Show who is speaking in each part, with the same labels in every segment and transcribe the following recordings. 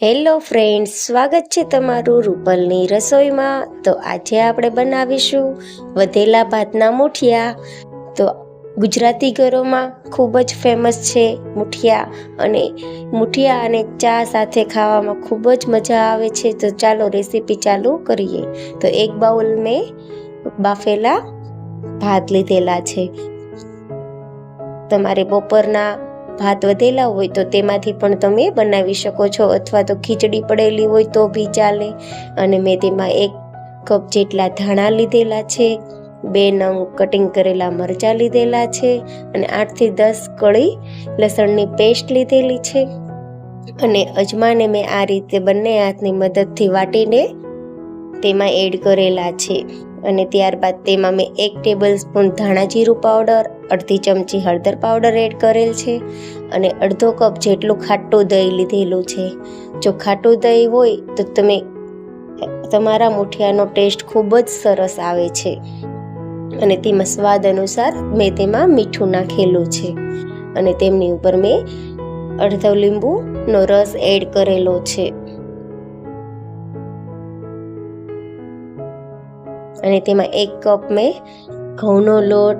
Speaker 1: Hello friends, સ્વાગત છે તમારું રૂપલની રસોઈમાં. તો આજે આપણે બનાવીશું વધેલા ભાતના મુઠિયા. તો ગુજરાતી ઘરોમાં ખૂબ જ ફેમસ છે મુઠિયા અને મુઠિયા અને ચા સાથે ખાવામાં ખૂબ જ મજા આવે છે. તો ચાલો રેસીપી ચાલુ કરીએ. તો એક બાઉલ મેં બાફેલા ભાત લીધેલા છે. તમારે બપોરના ભાત વધેલા હોય તો તેમાંથી પણ તમે બનાવી શકો છો. અથવા તો ખીચડી પડેલી હોય તો બી ચાલે. અને મેં તેમાં એક કપ જેટલા ધાણા લીધેલા છે. બે નંગ કટિંગ કરેલા મરચાં લીધેલા છે. અને આઠથી દસ કળી લસણની પેસ્ટ લીધેલી છે. અને અજમાને મેં આ રીતે બંને હાથની મદદથી વાટીને તેમાં એડ કરેલા છે. અને ત્યારબાદ તેમાં મેં એક ટેબલ સ્પૂન ધાણા જીરું પાવડર અડધી ચમચી હળદર પાવડર એડ કરેલ છે અને અડધો કપ જેટલું ખાટું દહીં લીધેલું છે. જો ખાટું દહીં હોય તો તમે તમારા મુઠિયાનો ટેસ્ટ ખૂબ જ સરસ આવે છે અને તેમાં સ્વાદ અનુસાર મેં તેમાં મીઠું નાખેલું છે. અને તેમની ઉપર મેં અડધો લીંબુનો રસ એડ કરેલો છે. અને તેમાં એક કપ મેં ઘઉંનો લોટ,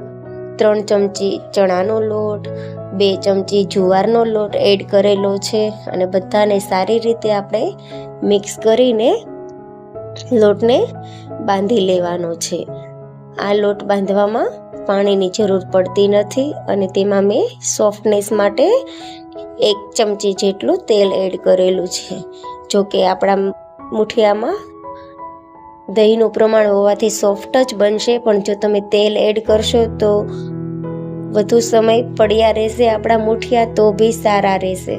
Speaker 1: ત્રણ ચમચી ચણાનો લોટ, બે ચમચી જુવારનો લોટ એડ કરેલો છે અને બધાને સારી રીતે આપણે મિક્સ કરીને લોટને બાંધી લેવાનો છે. આ લોટ બાંધવામાં પાણીની જરૂર પડતી નથી અને તેમાં મેં સોફ્ટનેસ માટે એક ચમચી જેટલું તેલ એડ કરેલું છે. જો કે આપણા મુઠિયામાં દહીંનું પ્રમાણ હોવાથી સોફ્ટ જ બનશે, પણ જો તમે તેલ એડ કરશો તો વધુ સમય પડ્યા રહેશે આપણા મુઠિયા, તો બી સારા રહેશે.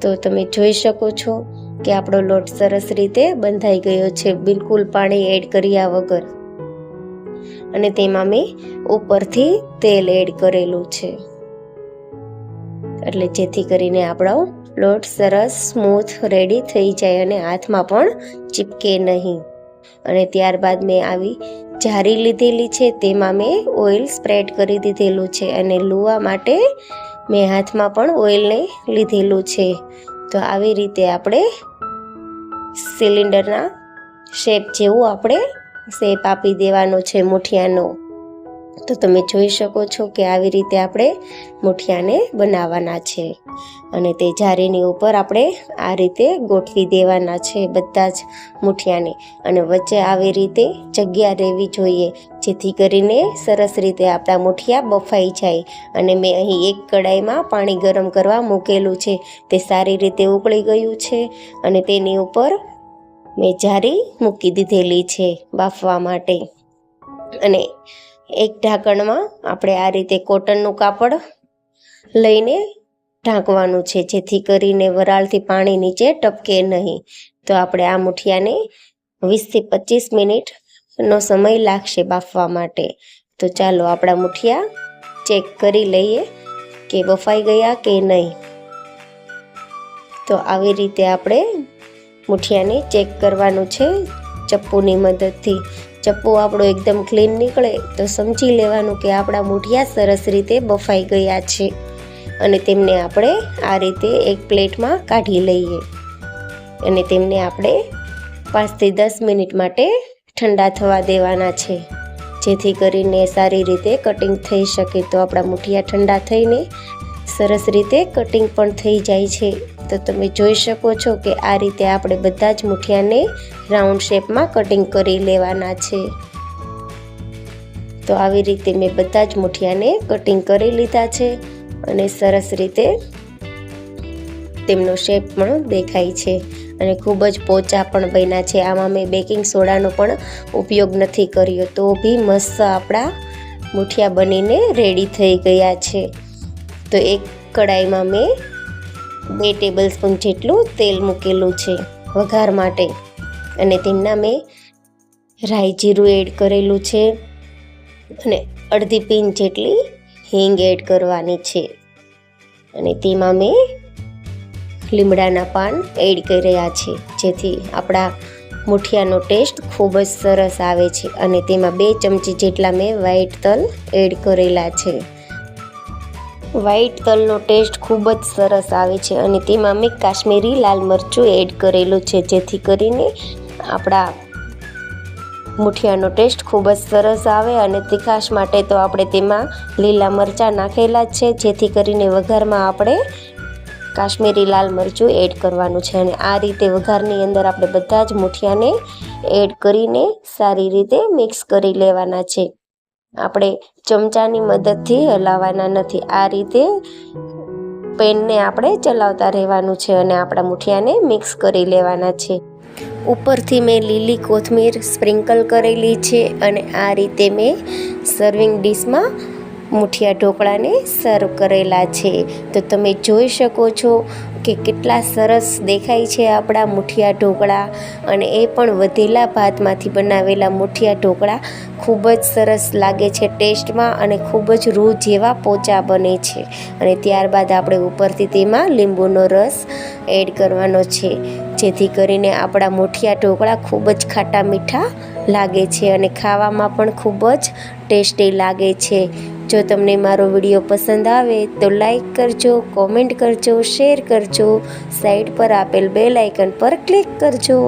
Speaker 1: તો તમે જોઈ શકો છો કે આપણો લોટ સરસ રીતે બંધાઈ ગયો છે, બિલકુલ પાણી એડ કર્યા વગર. અને તેમાં મેં ઉપરથી તેલ એડ કરેલું છે. એટલે જેથી કરીને આપણો લોટ સરસ સ્મૂથ રેડી થઈ જાય અને હાથમાં પણ ચીપકે નહીં. અને ત્યારબાદ મેં આવી જારી લીધેલી છે, તેમાં મેં ઓઇલ સ્પ્રેડ કરી દીધેલું છે અને લુવા માટે મેં હાથમાં પણ ઓઇલને લીધેલું છે. તો આવી રીતે આપણે સિલિન્ડરના શેપ જેવું આપણે શેપ આપી દેવાનો છે મુઠિયાનો. તો તમે જોઈ શકો છો કે આવી રીતે આપણે મુઠિયાને બનાવવાના છે. અને તે જારીની ઉપર આપણે આ રીતે ગોઠવી દેવાના છે બધા જ મુઠિયાને. અને વચ્ચે આવી રીતે જગ્યા રહેવી જોઈએ, જેથી કરીને સરસ રીતે આપણા મુઠિયા બફાઈ જાય. અને મેં અહીં એક કડાઈમાં પાણી ગરમ કરવા મૂકેલું છે. તે સારી રીતે ઉકળી ગયું છે અને તેની ઉપર મેં જારી મૂકી દીધેલી છે બાફવા માટે. અને એક ઢાંકણમાં આપણે આ રીતે કોટનનું કાપડ લઈને ઢાંકવાનું છે, જેથી કરીને વરાળથી પાણી નીચે ટપકે નહીં. તો આપણે આ મુઠિયાને વીસથી પચીસ મિનિટનો સમય લાગશે બાફવા માટે. તો ચાલો આપણા મુઠિયા ચેક કરી લઈએ કે બફાઈ ગયા કે નહીં. તો આવી રીતે આપણે મુઠિયાને ચેક કરવાનું છે. ચપ્પુની મદદથી. ચપ્પુ આપણો એકદમ ક્લીન નીકળે તો સમજી લેવાનું કે આપણા મૂઠિયા સરસ રીતે બફાઈ ગયા છે. અને તેમને આપણે આ રીતે એક પ્લેટમાં કાઢી લઈએ. અને તેમને આપણે પાંચથી દસ મિનિટ માટે ઠંડા થવા દેવાના છે. જેથી કરીને સારી રીતે કટિંગ થઈ શકે તો આપણા મૂઠિયા ઠંડા થઈને સરસ રીતે કટિંગ પણ થઈ જાય છે. તો તમે જોઈ શકો છો કે આ રીતે આપણે બધા જ મુઠિયાને રાઉન્ડ શેપમાં કટિંગ કરી લેવાના છે. તો આવી રીતે મેં બધા જ મુઠિયાને કટિંગ કરી લીધા છે અને સરસ રીતે તેમનો શેપ પણ દેખાય છે. અને ખૂબ જ પોચા પણ બન્યા છે. આમાં મેં બેકિંગ સોડાનો પણ ઉપયોગ નથી કર્યો. તો બી મસ્ત આપણા મુઠિયા બનીને રેડી થઈ ગયા છે. તો એક કડાઈમાં મેં બે ટેબલ સ્પૂન જેટલું તેલ મૂકેલું છે વઘાર માટે. અને તેમના મેં રાઈ જીરું એડ કરેલું છે અને અડધી પીન જેટલી હિંગ એડ કરવાની છે. અને તેમાં મેં લીમડાના પાન એડ કર્યા છે, જેથી આપણા મુઠિયાનો ટેસ્ટ ખૂબ જ સરસ આવે છે. અને તેમાં બે ચમચી જેટલા મેં વ્હાઈટ તલ એડ કરેલા છે. વ્હાઈટ તલનો ટેસ્ટ ખૂબ જ સરસ આવે છે અને તેમાં મેં કાશ્મીરી લાલ મરચું એડ કરેલું છે, જેથી કરીને આપણા મુઠિયાનો ટેસ્ટ ખૂબ જ સરસ આવે અને તીખાશ માટે તો આપણે તેમાં લીલા મરચાં નાખેલા જ છે, જેથી કરીને વઘારમાં આપણે કાશ્મીરી લાલ મરચું એડ કરવાનું છે અને આ રીતે વઘારની અંદર આપણે બધા જ મુઠિયાને એડ કરીને સારી રીતે મિક્સ કરી લેવાના છે. આપણે ચમચાની મદદથી હલાવવાના નથી. આ રીતે પેનને આપણે ચલાવતા રહેવાનું છે અને આપણા મુઠિયાને મિક્સ કરી લેવાના છે. ઉપરથી મેં લીલી કોથમીર સ્પ્રિંકલ કરેલી છે અને આ રીતે મેં સર્વિંગ ડીશમાં મુઠિયા ઢોકળાને સર્વ કરેલા છે. તો તમે જોઈ શકો છો કે કેટલા સરસ દેખાય છે આપણા મુઠિયા ઢોકળા અને એ પણ વધેલા ભાતમાંથી બનાવેલા મુઠિયા ઢોકળા. ખૂબ જ સરસ લાગે છે ટેસ્ટમાં અને ખૂબ જ રૂ જેવા પોચા બને છે. અને ત્યારબાદ આપણે ઉપરથી તેમાં લીંબુનો રસ એડ કરવાનો છે. જેથી કરીને આપણા મુઠિયા ઢોકળા ખૂબ જ ખાટા મીઠા લાગે છે અને ખાવામાં પણ ખૂબ જ ટેસ્ટી લાગે છે. જો તમને મારો વીડિયો પસંદ આવે તો લાઈક કરજો, કોમેન્ટ કરજો, શેર કરજો સાઇટ પર આપેલ બેલ આઇકન પર ક્લિક કરજો.